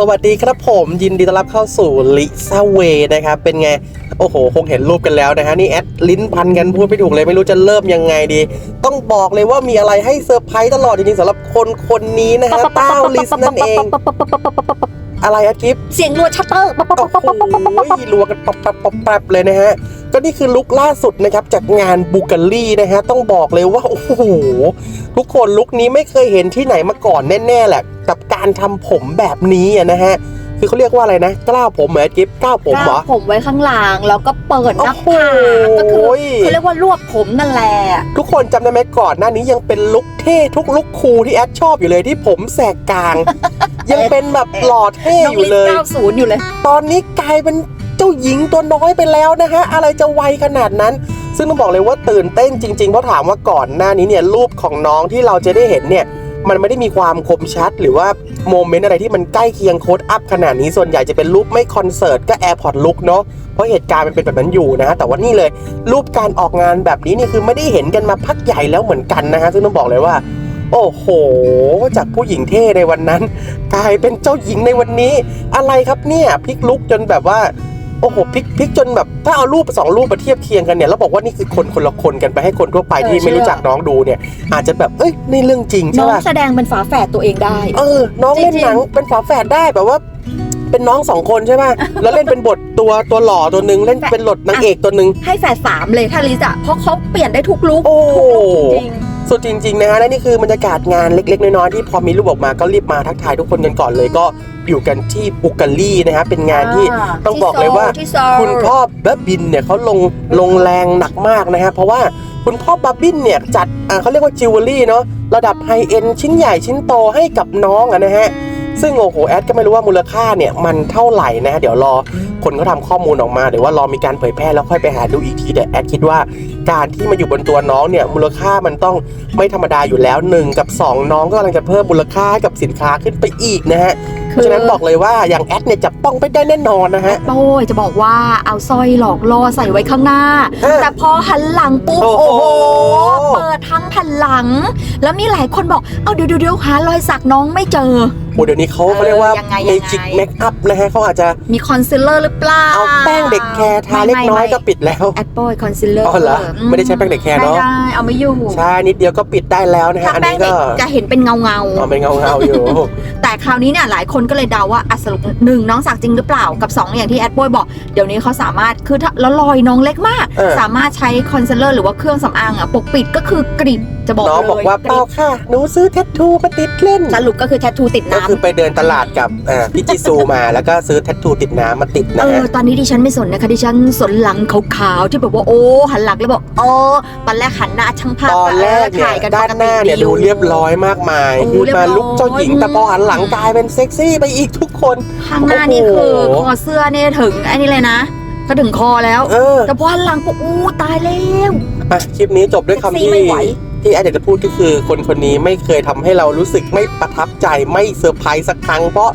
สวัสดีครับผมยินดีต้อนรับเข้าสู่ลิซ่าเวนะครับ เป็นไง โอ้โห คงเห็นรูปกันแล้วนะฮะ นี่แอดลิ้นพันกันพูดไม่ถูกเลยไม่รู้จะเริ่มยังไงดี ต้องบอกเลยว่ามีอะไรให้เซอร์ไพรส์ตลอดจริงๆสำหรับคนคนนี้นะฮะต้าลิสนั่นเอง อะไรแอดกิฟเสียงรัวชัตเตอร์โอ้โหรัวกันปับปับปับปับเลยนะฮะ ก็นี่คือลุคล่าสุดนะครับจากงานบูการีนะฮะ ต้องบอกเลยว่า โอ้โห ทุกคนลุคนี้ไม่เคยเห็นที่ไหนมาก่อนแน่ๆแหละ กับการทำผมแบบนี้อะนะฮะ คือเขาเรียกว่าอะไรนะ กล้าวผมเหรอกิฟกล้าวผมเหรอผมไว้ข้างหลังแล้วก็เปิดหน้าผากก็คือเขาเรียกว่ารวบผมนั่นแหละ ทุกคนจำได้ไหมก่อนหน้านี้ยังเป็นลุคเท่ทุกลุคคูลที่แอดชอบอยู่เลยที่ผมแสกกลาง ยังเป็นแบบหล่อเท่น้องอยู่ลิเลย90 อยู่เลย ตอนนี้กลายเป็นเจ้าหญิงตัวน้อยไปแล้วนะฮะ อะไรจะไวขนาดนั้น ซึ่งต้องบอกเลยว่าตื่นเต้นจริงๆ เพราะถามว่าก่อนหน้านี้เนี่ยรูปของน้องที่เราจะได้เห็นเนี่ย มันไม่ได้มีความคมชัด หรือว่าโมเมนต์อะไรที่มันใกล้เคียงโค้ดอัพขนาดนี้ส่วนใหญ่จะเป็นรูปไม่คอนเสิร์ตก็แอร์พอร์ตลุกเนาะเพราะเหตุการณ์มันเป็นแบบนั้นอยู่นะฮะแต่ว่านี่เลยรูปการออกงานแบบนี้นี่คือไม่ได้เห็นกันมาพักใหญ่แล้วเหมือนกันนะฮะซึ่งต้องบอกเลยว่า โอ้โห จากผู้หญิงเท่ในวันนั้น กลายเป็นเจ้าหญิงในวันนี้ อะไรครับเนี่ยพลิกลุกจนแบบว่าโอ้โหพลิกพลิกจนแบบถ้าเอารูปสองรูปมาเทียบเคียงกันเนี่ยแล้วบอกว่านี่คือคนคนละคนกันไปให้คนทั่วไปที่เออไม่รู้เชื่อจักน้องดูเนี่ย อาจจะแบบเอ้ยนี่เรื่องจริงน้ใช่องป่ะแสดงเป็นฝาแฝดตัวเองได้ เออน้องเล่นจริงๆหนังเป็นฝาแฝดได้แบบว่า เป็นน้องสองคนใช่ป่ะแล้วเล่นเป็นบทตัวตัวหล่อตัวหนึ่งเล่นเป็นหลดนางเอกตัวหนึ่งให้แฝดสามเลยถ้าลิซ่าเพราะเขาเปลี่ยนได้ทุกลุกโอ้ ทุกลุกจริง สุดจริงๆนะฮะและนี่คือบรรยากาศงานเล็ก ๆ น้อยๆที่พอมีรูปออกมาก็รีบมาทักทายทุกคนกันก่อนเลยก็อยู่กันที่บุกาลีนะฮะเป็นงานที่ต้องบอกเลยว่าที่โซลคุณพ่อบับบินเนี่ยเขาลงลงแรงหนักมากนะฮะเพราะว่าคุณพ่อบับบินเนี่ยจัดอ่าเขาเรียกว่าจิวเวลรี่เนาะระดับไฮเอ็นชิ้นใหญ่ชิ้นโตให้กับน้องอะนะฮะซึ่งโอ้โหแอดก็ไม่รู้ว่ามูลค่าเนี่ยมันเท่าไหร่นะฮะเดี๋ยวรอ คนเขาทำข้อมูลออกมาหรือว่ารอมีการเผยแพร่แล้วค่อยไปหาดูอีกทีแต่แอดคิดว่าการที่มาอยู่บนตัวน้องเนี่ยมูลค่ามันต้องไม่ธรรมดาอยู่แล้วหนึ่งกับสองน้องก็กำลังจะเพิ่มมูลค่าให้กับสินค้าขึ้นไปอีกนะฮะเพราะฉะนั้นบอกเลยว่าอย่างแอดเนี่ยจับต้องไปได้แน่นอนนะฮะโอ้ยจะบอกว่าเอาสร้อยหลอกล่อใส่ไว้ข้างหน้าเออแต่พอหันหลังปุ๊บโอ้โอ้โหโหเปิดทั้งแผ่นหลัง แล้วมีหลายคนบอกเอาเดี๋ยวเดี๋ยวเดี๋ยวหารอยสักน้องไม่เจอ โอ้เดี๋ยวนี้เขาเขาเรียกว่าเออยังไงเมยังไงจิกเมคอัพนะฮะเขาอาจจะมีคอนซีลเลอร์หรือเปล่าเอาแป้งเด็กแคร์ทาเล็กน้อยก็ปิดแล้ว แอดโปยคอนซีลเลอร์อ๋อเหรอไม่ได้ใช้แป้งเด็กแคร์เนอะ ไม่ได้เอาไม่อยู่ใช่นิดเดียวก็ปิดได้แล้วนะฮะถ้าอันแป้นี้งเด็ก็กจะเห็นเป็นเงาเงาๆ เอาเป็นเงาเงาๆอยู่ แต่คราวนี้เนี่ยหลายคนก็เลยเดาว่าอะสรุปหนึ่งน้องสักจริงหรือเปล่ากับ 2 อย่างที่แอดโบยบอก เดี๋ยวนี้เขาสามารถคือถ้าแล้วรอยน้องเล็กมาก เออ สามารถใช้คอนซีลเลอร์หรือว่าเครื่องสำอางอะปกปิดก็คือกริบ จะบอกน้องเลยบอกว่าริเปล่าค่ะ หนูซื้อแทททูมาติดเล่น สรุปก็คือแทททูติดก็น้ำคือไปเดินตลาดกับอ่าพี่จิซูมาแล้วก็ซื้อแทททูติดน้ำมาติดเอนะอฮะตอนนี้ดิฉันไม่สนนะคะดิฉันสนหลังขาวๆที่แบบว่าโอ้หันหลังแล้วบอกโอ้ตอนแรกหันหน้าช่างภาพตอนแรกเนี่ยถ่ายกันด้านหน้าเนี่ยปกติ ดูเรียบร้อยมากมายโอ้คือเรียบร้มาอย ลุกเจ้าหญิงแต่พอหันหลังกลายเป็นเซ็กซี่ไปอีกทุกคน ข้างหน้านี่คือโอ้โหคอเสื้อเนี่ยถึงไอ้นี่เลยนะก็ถึงคอแล้ว เออแต่พอหันหลังปุ๊บอู้ตายแล้ว อะคลิปนี้จบด้วยคำเซ็กซี่ที่ไม่ไหว ที่อาจจะพูดก็คือคนคนนี้ไม่เคยทำให้เรารู้สึกไม่ประทับใจไม่เซอร์ไพรส์สักครั้ง เพราะ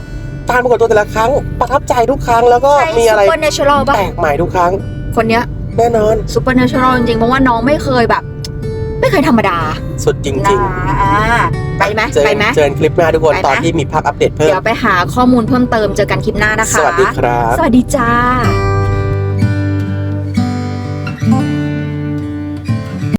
การปรากฏตัวแต่ละครั้งประทับใจทุกครั้งแล้วก็มีอะไรซูเปอร์เนเชอรัลป่ะแปลกใหม่ทุกครั้ง คนเนี้ยแน่นอนซูเปอร์เนเชอรัลจริงๆเพราะว่าน้องไม่เคยแบบ ไม่เคยธรรมดา สุดจริงนะอ่าไปไหมๆเจอไปไหมเจอคลิปหน้าทุกคนไปนะตอนที่มีภาพอัปเดตเพิ่มเดี๋ยวไปหาข้อมูลเพิ่มเติมเจอกันคลิปหน้านะคะ สวัสดีครับ สวัสดีจ้า